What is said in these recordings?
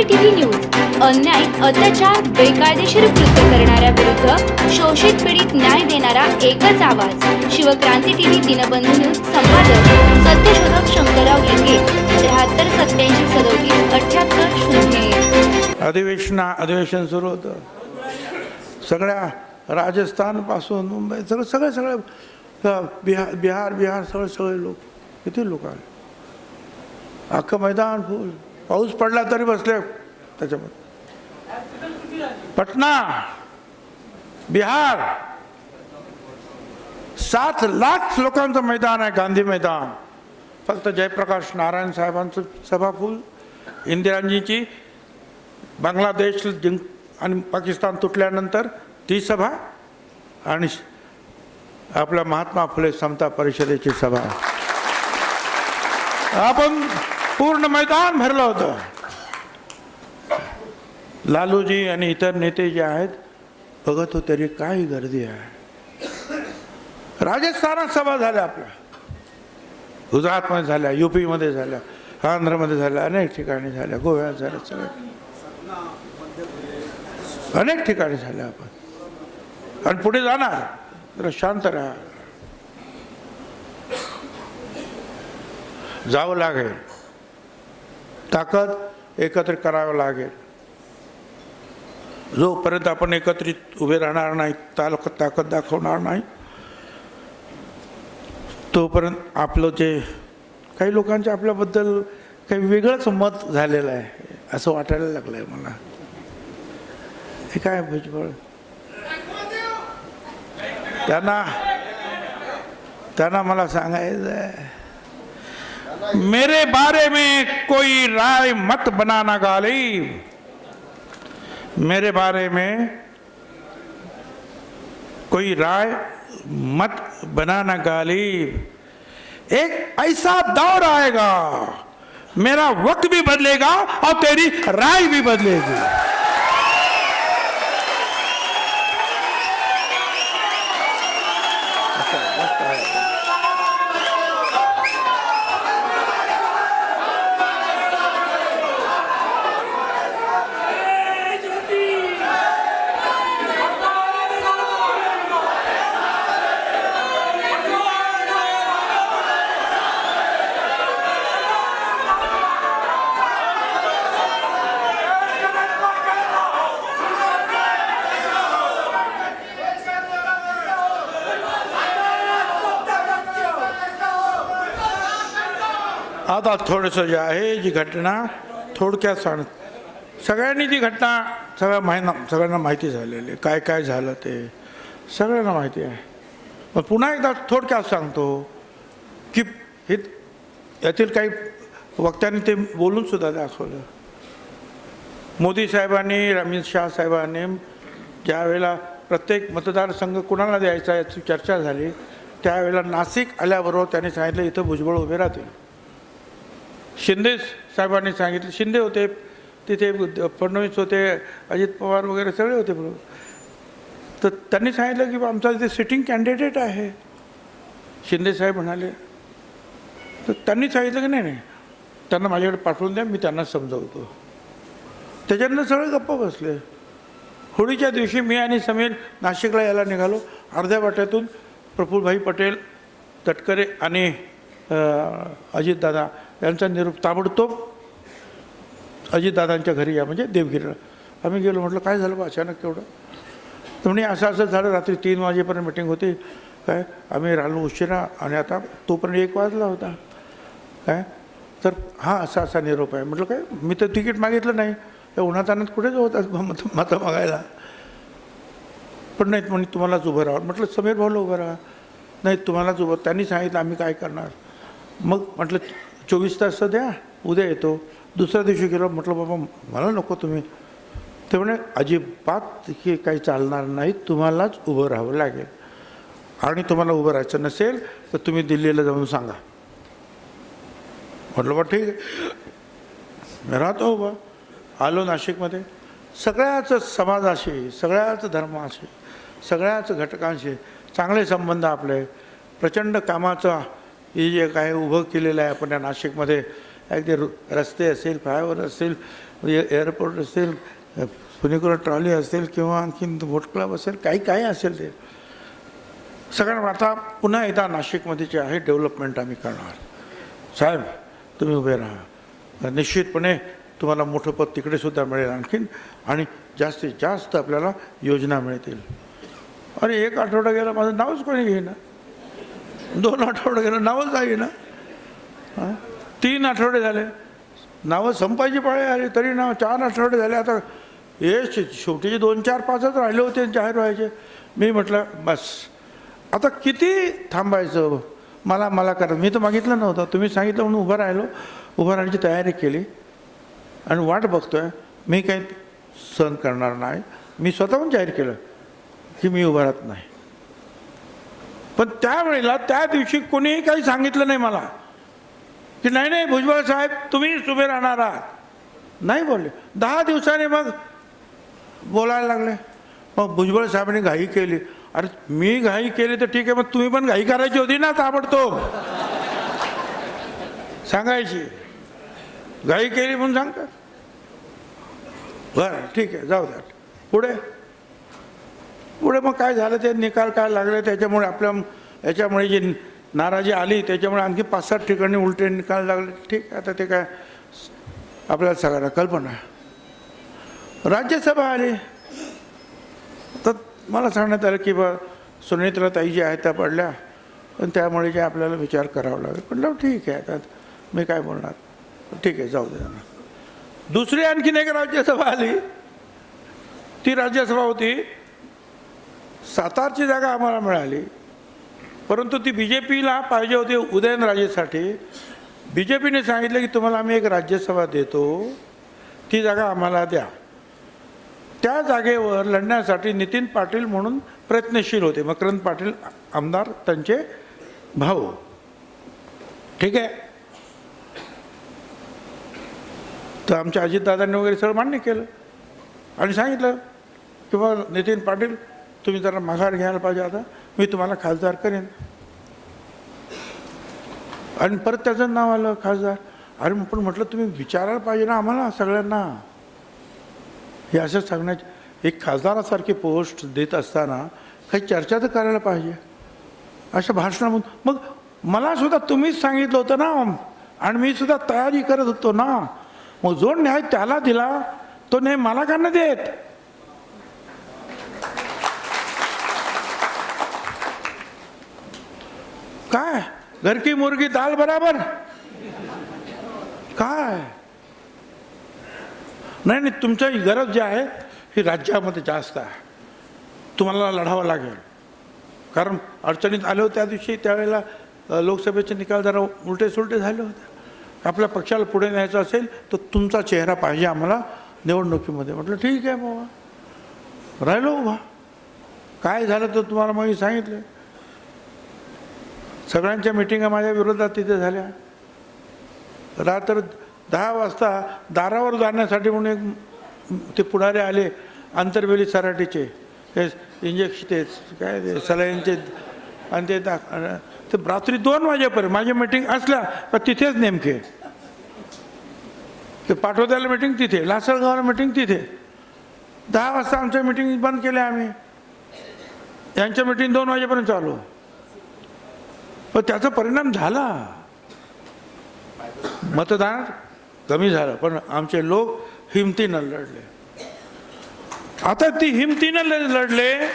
क्रांती TV news अन्याय अत्याचार बेकायदेशीर कृत्य करणाऱ्या विरुद्ध शोषित पीडित न्याय देणारा एकच आवाज. शिवक्रांती टीव्ही दिनबंधू न्यूज संपादक सत्यशोधक शंकरराव लिंगे त्र्याहत्तर सत्याऐंशी सदोतीस अठ्याहत्तर शून्य एक. अधिवेशना अधिवेशन सुरू होतं. सगळ्या राजस्थानपासून मुंबई सगळं सगळे सगळे बिहार बिहार बिहार सगळे सगळे लोक किती लोक आले? अख्खं मैदान फुल. पाऊस पडला तरी बसले त्याच्यामध्ये. पटना बिहार सात लाख लोकांचं मैदान आहे गांधी मैदान. फक्त जयप्रकाश नारायण साहेबांचं सभाफूल इंदिराजींची इंदिराजीची बांगलादेश जिंक आणि पाकिस्तान तुटल्यानंतर ती सभा आणि आपल्या महात्मा फुले समता परिषदेची सभा. आपण पूर्ण मैदान भरलं होतं. लालूजी आणि इतर नेते जे आहेत बघत होते रे काय गर्दी आहे. राजस्थानात सभा झाल्या आपल्या. गुजरातमध्ये झाल्या युपीमध्ये झाल्या आंध्रमध्ये झाल्या अनेक ठिकाणी झाल्या गोव्यात झाल्या सगळ्या. अनेक ठिकाणी झाल्या आपण. आणि पुढे जाणार तर शांत राहा. जावं लागेल. ताकद एकत्रित करावं लागेल. जोपर्यंत आपण एकत्रित उभे राहणार नाही तालक ताकद दाखवणार नाही तोपर्यंत आपलं जे काही लोकांचे आपल्याबद्दल काही वेगळंच मत झालेलं आहे असं वाटायला लागलं आहे मला. हे काय भुजबळ? त्यांना त्यांना मला सांगायचं आहे मेरे बारे में कोई राय मत बनाना गालिब मेरे बारे में कोई राय मत बनाना गालिब एक ऐसा दौर आएगा, मेरा वक्त भी बदलेगा और तेरी राय भी बदलेगी। आता थोडंसं जे आहे जी घटना थोडक्यात सांग. सगळ्यांनी ती घटना सगळ्या माहिना सगळ्यांना माहिती झालेली. आहे. काय काय झालं ते? सगळ्यांना माहिती आहे. मग पुन्हा एकदा थोडक्यात सांगतो की हे यातील काही वक्त्यांनी ते बोलूनसुद्धा दाखवलं. मोदी साहेबांनी अमित शाह साहेबांनी ज्यावेळेला प्रत्येक मतदारसंघ कुणाला द्यायचा याची चर्चा झाली त्यावेळेला नाशिक आल्याबरोबर त्यांनी सांगितलं इथं भुजबळ उभे राहतील. शिंदे साहेबांनी सांगितलं. शिंदे होते तिथे फडणवीस होते अजित पवार वगैरे सगळे होते. बरोबर तर त्यांनी सांगितलं की आमचा इथे सिटिंग कॅन्डिडेट आहे. शिंदे साहेब म्हणाले. तर त्यांनी सांगितलं की नाही नाही. त्यांना माझ्याकडे पाठवून द्या मी त्यांना समजावतो. त्याच्यानंतर सगळे गप्प बसले. होळीच्या दिवशी मी आणि समीर नाशिकला यायला निघालो. अर्ध्या वाट्यातून प्रफुल्लभाई पटेल तटकरे आणि अजितदादा यांचा निरोप ताबडतोब अजितदादांच्या घरी या म्हणजे देवगिरीला. आम्ही गेलो म्हटलं काय झालं बा? अचानक केवढं? तर म्हणे असं असं झालं. रात्री तीन वाजेपर्यंत मिटिंग होती. काय? आम्ही राहिलो उशिरा आणि आता तोपर्यंत एक वाजला होता. काय? तर हा असा असा निरोप आहे. म्हटलं काय? मी तर तिकीट मागितलं नाही. या उन्हात आणत कुठे जाऊ होतात मत मतं मागायला? पण नाही म्हणे तुम्हालाच उभं राहा म्हटलं समीर भाऊला उभं राहा. नाही तुम्हालाच उभं त्यांनी सांगितलं आम्ही काय करणार? मग म्हटलं चोवीस तास तर द्या उद्या येतो. दुसऱ्या दिवशी गेलो म्हटलं बाबा मला नको तुम्ही. ते म्हणे अजिबात हे काही चालणार नाही तुम्हालाच उभं राहावं लागेल. आणि तुम्हाला उभं राहायचं नसेल तर तुम्ही दिल्लीला जाऊन सांगा. म्हटलं बा ठीक आहे. मी राहतो उभा आलो नाशिकमध्ये. सगळ्याच समाजाशी सगळ्याच धर्माशी सगळ्याच घटकांशी चांगले संबंध आपले. प्रचंड कामाचा हे जे काय उभं केलेलं आहे आपण या नाशिकमध्ये अगदी रु- रस्ते असेल फ्लायओव्हर असेल म्हणजे एअरपोर्ट असेल पुणेकर ट्रॉली असेल किंवा आणखीन बोट क्लब असेल काही काही असेल ते. सगळ्यांना आता पुन्हा एकदा नाशिकमध्ये जे आहे डेव्हलपमेंट आम्ही करणार. साहेब तुम्ही उभे राहा. निश्चितपणे तुम्हाला मोठं पद तिकडेसुद्धा मिळेल आणखीन आणि जास्तीत जास्त आपल्याला योजना मिळतील. अरे एक आठवडा गेला माझं नावच कोणी घेईना. दोन आठवडे गेलं नावच आहे ना? हां? तीन आठवडे झाले. नावं संपायची पाळे आली तरी नाव चार आठवडे झाले. आता हे शेवटी शेवटीचे दोन चार पाचच राहिले होते जाहीर व्हायचे. मी म्हटलं बस. आता किती थांबायचं? मला मला करा. मी तर मागितलं नव्हतं. तुम्ही सांगितलं म्हणून उभं राहिलो. उभं राहण्याची तयारी केली. आणि वाट बघतोय. मी काही सहन करणार नाही. मी स्वतःहून जाहीर केलं की मी उभं राहत नाही. पण त्यावेळेला त्या दिवशी कोणीही काही सांगितलं नाही मला. की नाही नाही भुजबळ साहेब तुम्हीच उभे राहणार आहात. नाही बोलले. दहा दिवसांनी मग बोलायला लागले. मग भुजबळ साहेबांनी घाई केली. अरे मी घाई केली तर ठीक आहे मग तुम्ही पण घाई करायची होती ना ताबडतोब. सांगायची. घाई केली म्हणून सांगतात. बरं ठीक आहे जाऊ द्या. पुढे? पुढे मग काय झालं ते निकाल काय लागले त्याच्यामुळे आपल्या याच्यामुळे जी नाराजी आली त्याच्यामुळे आणखी पाच सात ठिकाणी उलटे निकाल लागले. ठीक आहे आता ते काय आपल्याला सगळ्यांना कल्पना राज्यसभा आली. तर मला सांगण्यात आलं की बा सुनेत्रा ताई जी आहेत त्या पडल्या पण त्यामुळे जे आपल्याला विचार करावा लागेल. म्हटलं ठीक आहे आता मी काय बोलणार? ठीक आहे जाऊ दे दुसरी आणखीन एक राज्यसभा आली. ती राज्यसभा होती सातारची जागा आम्हाला मिळाली. परंतु ती बी जे पीला पाहिजे होती उदयनराजेसाठी. बी जे पीने सांगितलं की तुम्हाला आम्ही एक राज्यसभा देतो. ती जागा आम्हाला द्या. त्या जागेवर लढण्यासाठी नितीन पाटील म्हणून प्रयत्नशील होते. मकरंद पाटील आमदार त्यांचे भाऊ. ठीक आहे? तर आमच्या अजितदादांनी वगैरे सगळं मान्य केलं. आणि सांगितलं किंवा नितीन पाटील तुम्ही जरा माघार घ्यायला पाहिजे आता. मी तुम्हाला खासदार करेन. आणि परत त्याचं नाव आलं खासदार. अरे पण म्हटलं तुम्ही विचारायला पाहिजे ना आम्हाला सगळ्यांना. हे असं सांगण्याची एक खासदारासारखी पोस्ट देत असताना काही चर्चा तर करायला पाहिजे. अशा भाषणामधून मग मला सुद्धा तुम्हीच सांगितलं होतं ना. आणि मी सुद्धा तयारी करत होतो ना. मग जो न्याय त्याला दिला तो न्याय मला का नाही देत काय? घर की मुर्गी दाल बराबर? काय? नाही नाही तुमच्या गरज जी आहे ही राज्यामध्ये जास्त आहे. तुम्हाला लढावं लागेल. कारण अडचणीत आले होते त्या दिवशी त्यावेळेला लोकसभेचे निकाल जरा उलटे सुलटे झाले होते. आपल्या पक्षाला पुढे न्यायचं असेल तर तुमचा चेहरा पाहिजे आम्हाला निवडणुकीमध्ये. म्हटलं ठीक आहे बाबा. राहिलो उभा. काय झालं तर तुम्हाला मग मी सांगितलं? सगळ्यांच्या मिटिंगा माझ्या विरोधात तिथे झाल्या. रात्र दहा वाजता दारावर जाण्यासाठी म्हणून एक ते पुढारे आले आंतरवेली सराटीचे. ते इंजेक्शन ते काय ते सलाईनचे आणि ते ते रात्री दोन वाजेपर्यंत माझी मिटिंग असल्या का तिथेच नेमके. ते पाठवत्याला मिटिंग तिथे लासलगावला मिटिंग तिथे. दहा वाजता आमच्या मिटिंग बंद केल्या आम्ही. यांच्या मिटिंग दोन वाजेपर्यंत चालू. पण त्याचा परिणाम झाला. मतदान कमी झालं पण आमचे लोक हिमतीनं लढले. आता ती हिमतीनं लढले.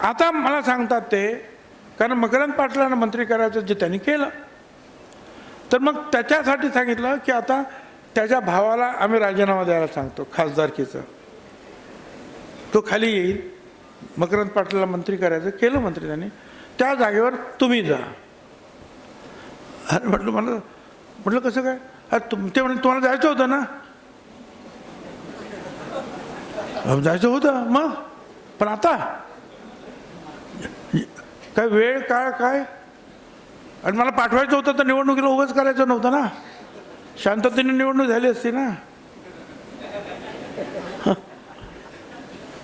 आता मला सांगतात ते कारण मकरंद पाटलांना मंत्री करायचं जे त्यांनी केलं. तर मग त्याच्यासाठी सांगितलं की आता त्याच्या भावाला आम्ही राजीनामा द्यायला सांगतो खासदारकीचं. तो खाली येईल. मकरंद पाटलाला मंत्री करायचं केलं मंत्री त्यांनी. त्या जागेवर तुम्ही जा. अरे म्हटलं मला म्हटलं कसं काय? अरे तुम ते म्हणजे तुम्हाला जायचं होतं ना? जायचं होतं मग? पण आता? काय वेळ काय काय? आणि मला पाठवायचं होतं तर निवडणुकीला उभंच करायचं नव्हतं ना? शांततेने निवडणूक झाली असती ना?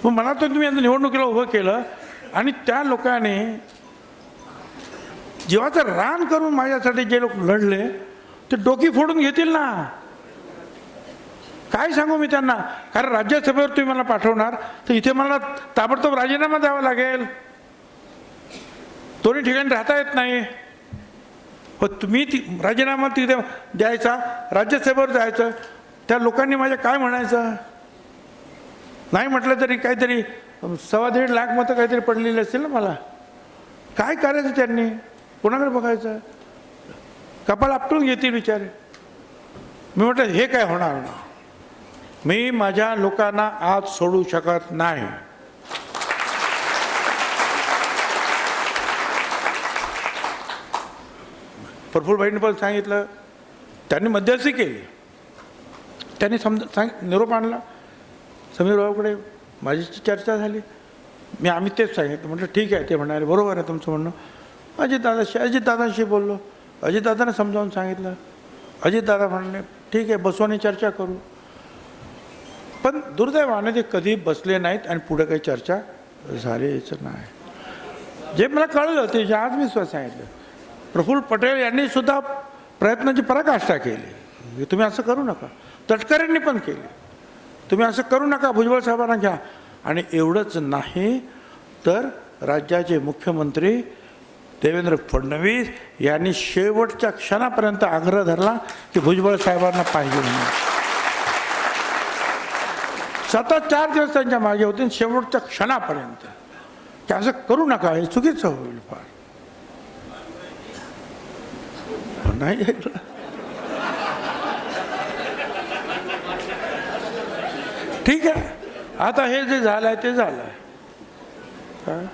मग मला तर तुम्ही आता निवडणुकीला उभं केलं आणि त्या लोकांनी जीवाचं रान करून माझ्यासाठी जे लोक लढले ते डोकी फोडून घेतील ना. काय सांगू मी त्यांना? कारण राज्यसभेवर तुम्ही मला पाठवणार तर इथे मला ताबडतोब राजीनामा द्यावा लागेल. दोन्ही ठिकाणी राहता येत नाही. हो तुम्ही ती राजीनामा तिथे द्यायचा राज्यसभेवर जायचं त्या लोकांनी माझ्या काय म्हणायचं? नाही म्हटलं तरी काहीतरी सव्वा दीड लाख मतं काहीतरी पडलेली असतील ना मला. काय करायचं त्यांनी? कोणाकडे बघायचं? कपाल आपटून घेतील विचारे मी म्हटलं हे काय होणार ना? मी माझ्या लोकांना आज सोडू शकत नाही. प्रफुल्लभाईंनी पण सांगितलं त्यांनी मध्यस्थी केली. त्यांनी समजा सांग निरोप आणला. समीर माझी चर्चा झाली. मी आम्ही तेच सांगितलं. म्हटलं ठीक आहे ते म्हणाले बरोबर आहे तुमचं म्हणणं. अजितदादाशी अजितदादांशी बोललो. अजितदादाने समजावून सांगितलं. अजितदादा म्हणाले ठीक आहे बसवाने चर्चा करू. पण दुर्दैवाने ते कधी बसले नाहीत आणि पुढे काही चर्चा झालीच नाही. जे मला कळलं ते जे आज मी स्वतः सांगितलं. प्रफुल्ल पटेल यांनी सुद्धा प्रयत्नाची पराकाष्ठा केली. तुम्ही असं करू नका. तटकरेंनी पण केली. तुम्ही असं करू नका भुजबळ साहेबांना घ्या. आणि एवढंच नाही तर राज्याचे मुख्यमंत्री देवेंद्र फडणवीस यांनी शेवटच्या क्षणापर्यंत आग्रह धरला की भुजबळ साहेबांना पाहिजे म्हणून. सतत चार दिवस त्यांच्या मागे होते आणि शेवटच्या क्षणापर्यंत. की असं करू नका हे चुकीचं होईल फार. नाही. ठीक आहे. आता हे जे झालंय ते झालंय. काय?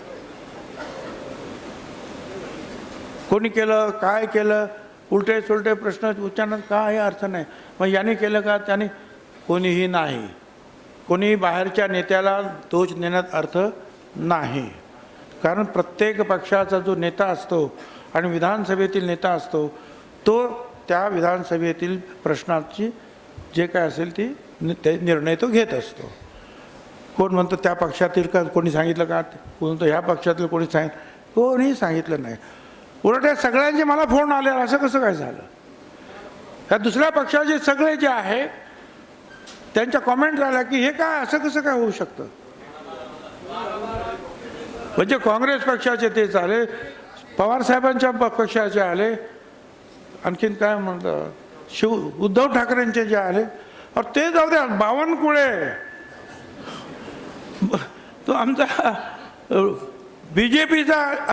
कोणी केलं काय केलं उलटे सुलटे प्रश्न उच्चारण्यात काही अर्थ नाही. मग याने केलं का? त्याने कोणीही नाही. कोणी बाहेरच्या नेत्याला दोष देण्यात अर्थ नाही. कारण प्रत्येक पक्षाचा जो नेता असतो आणि विधानसभेतील नेता असतो तो त्या विधानसभेतील प्रश्नाची जे काय असेल ती ते निर्णय तो घेत असतो. कोण म्हणतो त्या पक्षातील का कोणी सांगितलं का? कोण म्हणतं ह्या पक्षातील कोणी सांगितलं कोणी सांगितलं नाही. उलट या सगळ्यांचे मला फोन आले असं कसं काय झालं? या दुसऱ्या पक्षाचे सगळे जे आहे त्यांच्या कॉमेंट झाल्या की हे काय असं कसं काय होऊ शकतं? म्हणजे काँग्रेस पक्षाचे तेच आले पवार साहेबांच्या पक्षाचे आले आणखीन काय म्हणतात शिव उद्धव ठाकरेंचे जे आले और ते जाऊ द्या बावनकुळे तो आमचा बी जे पीचा